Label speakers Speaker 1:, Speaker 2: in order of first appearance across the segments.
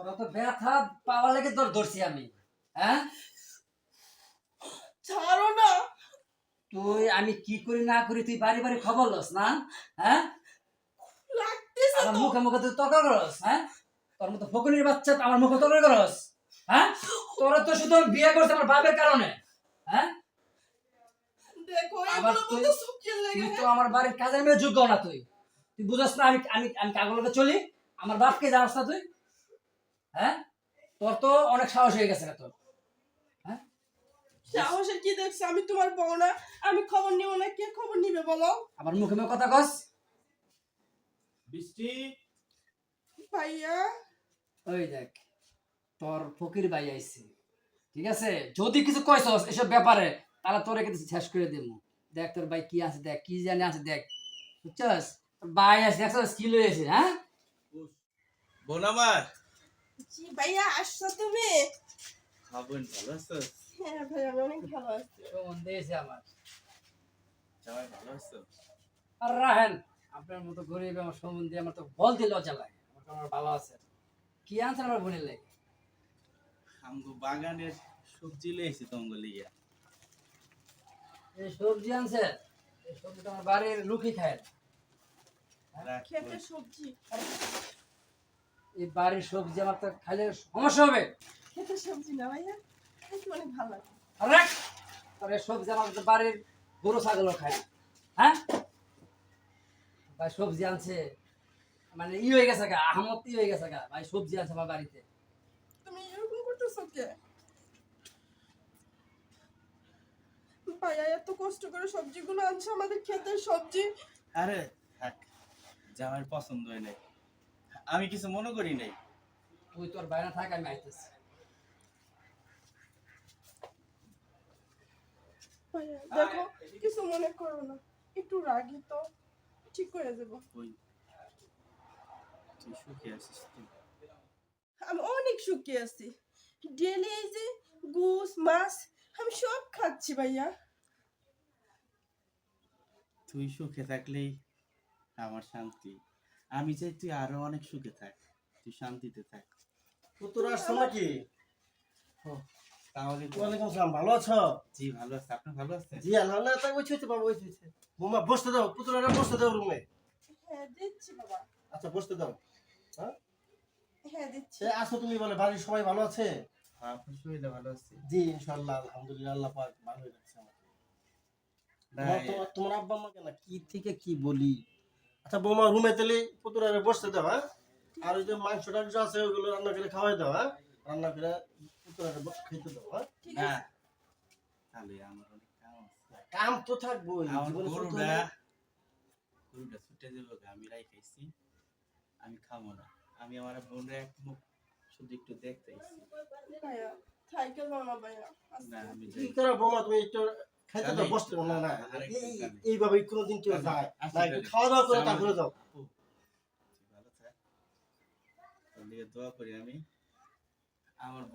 Speaker 1: তোরা তো ব্যথা পাওয়া লেগে তোর ধরছি আমি হ্যাঁ?
Speaker 2: ছাড়ো না।
Speaker 1: তুই আমি কি করি না করি তুই বাড়ি বাড়ি খবর লস না হ্যাঁ? আমার মুখে মুখে তুই তর্ক করস হ্যাঁ? তোর মতো ফকুনির বাচ্চা তো আমার মুখে তর্ক করস হ্যাঁ? তোরা তো শুধু বিয়ে করছি আমার বাপের কারণে হ্যাঁ? তুই তো আমার বাড়ির কাজের মেয়ে যোগ্য না তুই। তুই বুঝস না আমি আমি আমি কাগলকে চলি? আমার বাপকে জানাস না তুই? হ্যাঁ? তোর তো অনেক সাহস হয়ে গেছে না তোর। হ্যাঁ?
Speaker 2: সাহসের কি দেখছ? আমি তোমার বউ না। আমি খবর নিব না। কে খবর নিবে বলো?
Speaker 1: আমার মুখে মুখে কথা কস।
Speaker 3: বৃষ্টি।
Speaker 2: ভাইয়া।
Speaker 1: ওই দেখ তোর ফকির ভাই আইছে। ঠিক আছে? যদি কিছু কইছস এসব ব্যাপারে তাহলে তোরে কিন্তু শেষ করে দেব দেখ তোর ভাই কি আছে দেখ কি জানে আছে দেখ। বুঝছস? ভাই আছে দেখছস? কি লয়েছে হ্যাঁ?
Speaker 3: বোন আমার।
Speaker 2: জি ভাইয়া আসছো তুমি?
Speaker 3: হ্যাঁ বোন ভালো আছো?
Speaker 2: হ্যাঁ ভাইয়া আমি অনেক ভালো আছি।
Speaker 1: কেমন দিয়েছে আমার?
Speaker 3: সবাই ভালো আছো?
Speaker 1: আর রাহেন আপনার মতো গরিব আমার সম্বন্ধে আমার তো বলতে লজ্জা লাগে। আমার আমার ভালো আছে। কি আনছেন আমার বোনের লাগে?
Speaker 3: আমগো বাগানের সবজি লইছি তোমাকে লিগা
Speaker 1: এই সবজি আনছে? এই সবজি তো আমার বাড়ির লুকি খায়।
Speaker 2: খেতে সবজি।
Speaker 1: এই বাড়ির সবজি আমার তো খাইলে সমস্যা হবে।
Speaker 2: খেতে সবজি না ভাইয়া খাইতে অনেক ভালো লাগে
Speaker 1: আরে তোর সবজি আমার তো বাড়ির গরু ছাগলও খায় হ্যাঁ? ভাই সবজি আনছে মানে ই হয়ে গেছে গা আহমদ ই হয়ে গেছে গা ভাই সবজি আনছে আমার বাড়িতে।
Speaker 2: তুমি এরকম করতেছো কে? ভাইয়া এত কষ্ট করে সবজিগুলো আনছে আমাদের ক্ষেতের সবজি।
Speaker 3: আরে থাক জামাইয়ের পছন্দ হয় নাই। আমি কিছু মনে করি নাই।
Speaker 1: তুই তোর বাইরে থাক আমি আইতেছি।
Speaker 2: দেখো কিছু মনে করো না। একটু রাগি তো ঠিক করে দেবো
Speaker 3: তুই সুখে আছিস তুই
Speaker 2: আমি অনেক সুখী আছি। ডেলি এই যে গোস মাছ আমি সব খাচ্ছি ভাইয়া।
Speaker 3: তুই সুখে থাকলেই আমার শান্তি। আমি চাই তুই আরও অনেক সুখে থাক তুই শান্তিতে থাক।
Speaker 4: পুতুর আসছো নাকি
Speaker 3: তাহলে
Speaker 4: ওয়ালাইকুম আসসালাম ভালো আছো?
Speaker 3: জি ভালো আছে। আপনি ভালো আছেন?
Speaker 4: জি আল্লাহ তাই ছুঁতে বাবা মোমা বসতে দাও পুতুরারা বসতে দাও রুমে
Speaker 2: হ্যাঁ দিচ্ছি বাবা।
Speaker 4: আচ্ছা বসতে দাও। হ্যাঁ?
Speaker 2: হ্যাঁ দিচ্ছি।
Speaker 4: আসো তুমি বলে বাড়ির সবাই ভালো আছে?
Speaker 3: হ্যাঁ, আপনার শরীরে ভালো আছে?
Speaker 4: জি ইনশাআল্লাহ আলহামদুলিল্লাহ আল্লাহ পাক ভালোই রাখছে আমাকে তোমার তোমার আব্বা আমাকে না কি থেকে কি বলি? আচ্ছা বৌমা রুমে তেলে পুতুরারে বসতে দাও হ্যাঁ? আর ওই যে মাংস টাংস আছে ওগুলো রান্না করে খাওয়াই দাও হ্যাঁ? রান্না করে পুতুরারে খেতে দাও হ্যাঁ?
Speaker 2: আছে।
Speaker 3: তাহলে আমার অনেক কাম
Speaker 4: কাম তো থাকবোই
Speaker 3: আমার গরুটা গরুটা ছুটে যাব আমি রাই খাইছি আমি খাব না। আমি আমার বোনরা এক মুখ শুধু একটু দেখতে না আমি
Speaker 4: কি
Speaker 3: যাই।
Speaker 4: করে বৌমা তুমি একটু খাইতে
Speaker 3: তাহলে-
Speaker 4: বসতে না না। এইভাবে কোনোদিন কেউ
Speaker 3: আচ্ছা,
Speaker 4: যায়।
Speaker 3: আচ্ছা,
Speaker 4: না একটু খাওয়া দাওয়া করে তারপরে যাও।
Speaker 3: দোয়া করি আমি। আমার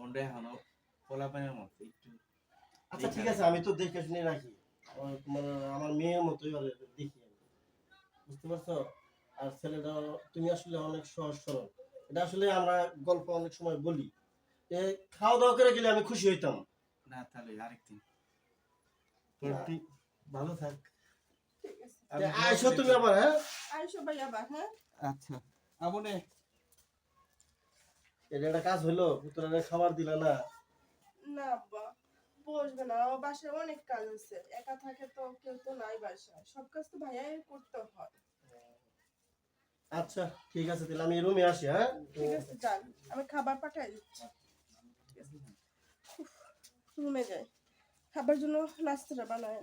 Speaker 3: মতো একটু
Speaker 4: আচ্ছা ঠিক আছে আমি তো দেখে শুনে রাখি। আমার- মানে আমার মেয়ের মতোই ওরে দেখি বুঝতে পারছ? আর ছেলেটা তুমি আসলে অনেক সহজ সরল। এটা আসলে আমরা গল্প অনেক সময় বলি। খাওয়া দাওয়া করে গেলে আমি খুশি হইতাম।
Speaker 3: না তাহলে আরেকদিন। তুই ভালো থাক।
Speaker 2: ঠিক আছে।
Speaker 3: আমি
Speaker 4: আইসো তুমি আবার হ্যাঁ?
Speaker 2: আইসো ভাইয়া বা হ্যাঁ?
Speaker 3: আচ্ছা। আমনে
Speaker 4: এটা একটা কাজ হলো পুত্রের খাবার দিলে না?
Speaker 2: না আব্বা বসবে না। আমার বাসায় অনেক কাজ আছে। একা থাকে তো কেউ তো নাই বাসায়। সব কাজ তো ভাইয়াই করতে হয়।
Speaker 4: আচ্ছা ঠিক আছে তাহলে আমি রুমে আসি হ্যাঁ?
Speaker 2: ঠিক আছে যান। আমি খাবার পাঠাই দিচ্ছি। রুমে যাই। খাবার জন্য নাস্তাটা বানায়।